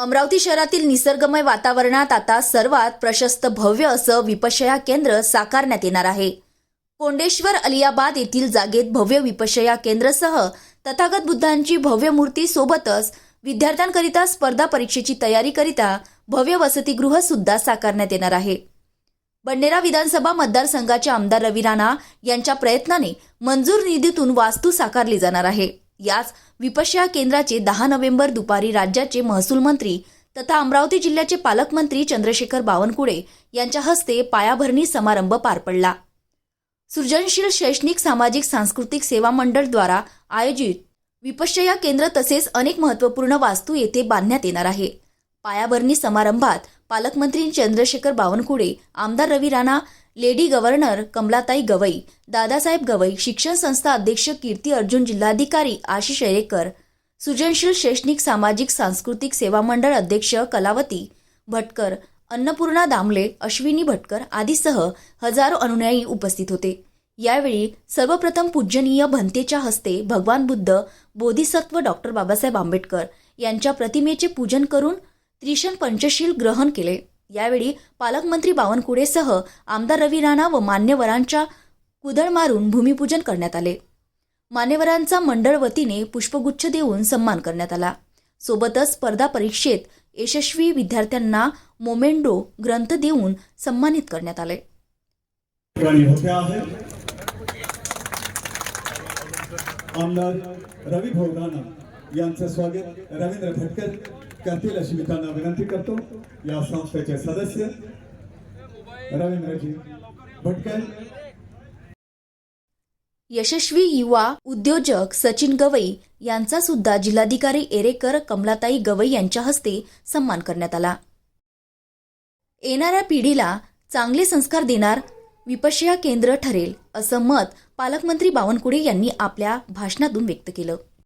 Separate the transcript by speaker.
Speaker 1: अमरावती शहरातील निसर्गमय वातावरणात आता सर्वात प्रशस्त भव्य असं विपशया केंद्र साकारण्यात येणार आहे. कोंडेश्वर अलियाबाद येथील जागेत भव्य विपशया केंद्रसह तथागत बुद्धांची भव्य मूर्ती सोबतच विद्यार्थ्यांकरिता स्पर्धा परीक्षेची तयारी करिता भव्य वसतिगृह सुद्धा साकारण्यात येणार आहे. बंडेरा विधानसभा मतदारसंघाचे आमदार रवी राणा यांच्या प्रयत्नाने मंजूर निधीतून वास्तू साकारली जाणार आहे. याच विपश्या केंद्राचे दहा नोव्हेंबर दुपारी राज्याचे महसूल मंत्री तथा अमरावती जिल्ह्याचे पालकमंत्री चंद्रशेखर बावनकुळे यांच्या हस्ते पायाभरणी समारंभ पार पडला. सृजनशील शैक्षणिक सामाजिक सांस्कृतिक सेवा मंडळ द्वारा आयोजित विपश्यया केंद्र तसेच अनेक महत्त्वपूर्ण वास्तू येथे बांधण्यात येणार आहे. पायाभरणी समारंभात पालकमंत्री चंद्रशेखर बावनकुळे आमदार रवी राणा लेडी गव्हर्नर कमलाताई गवई दादासाहेब गवई शिक्षण संस्था अध्यक्ष कीर्ती अर्जुन जिल्हाधिकारी आशिष येळेकर सृजनशील शैक्षणिक सामाजिक सांस्कृतिक सेवा मंडळ अध्यक्ष कलावती भटकर अन्नपूर्णा दामले अश्विनी भटकर आदीसह हजारो अनुयायी उपस्थित होते. यावेळी सर्वप्रथम पूजनीय भंतेच्या हस्ते भगवान बुद्ध बोधिसत्व डॉक्टर बाबासाहेब आंबेडकर यांच्या प्रतिमेचे पूजन करून त्रिशन पंचशील ग्रहण केले. यावेळी पालकमंत्री बावनकुळेसह आमदार रवी राणा व मान्यवरांच्या कुदळ मारून भूमिपूजन करण्यात आले. मान्यवरांचा मंडळ वतीने पुष्पगुच्छ देऊन सन्मान करण्यात आला. सोबतच स्पर्धा परीक्षेत यशस्वी विद्यार्थ्यांना मोमेंडो ग्रंथ देऊन सन्मानित करण्यात आले.
Speaker 2: आमदार रवी यांचं स्वागत रवींद्र भटकर करतील अशी मी त्यांना विनंती करतो. या संस्थेचे सदस्य रवींद्रजी भटकर.
Speaker 1: यशस्वी युवा उद्योजक सचिन गवई यांचा सुद्धा जिल्हाधिकारी एरेकर कमलाताई गवई यांच्या हस्ते सन्मान करण्यात आला. येणाऱ्या पिढीला चांगले संस्कार देणार विपश्या केंद्र ठरेल असं मत पालकमंत्री बावनकुळे यांनी आपल्या भाषणातून व्यक्त केलं.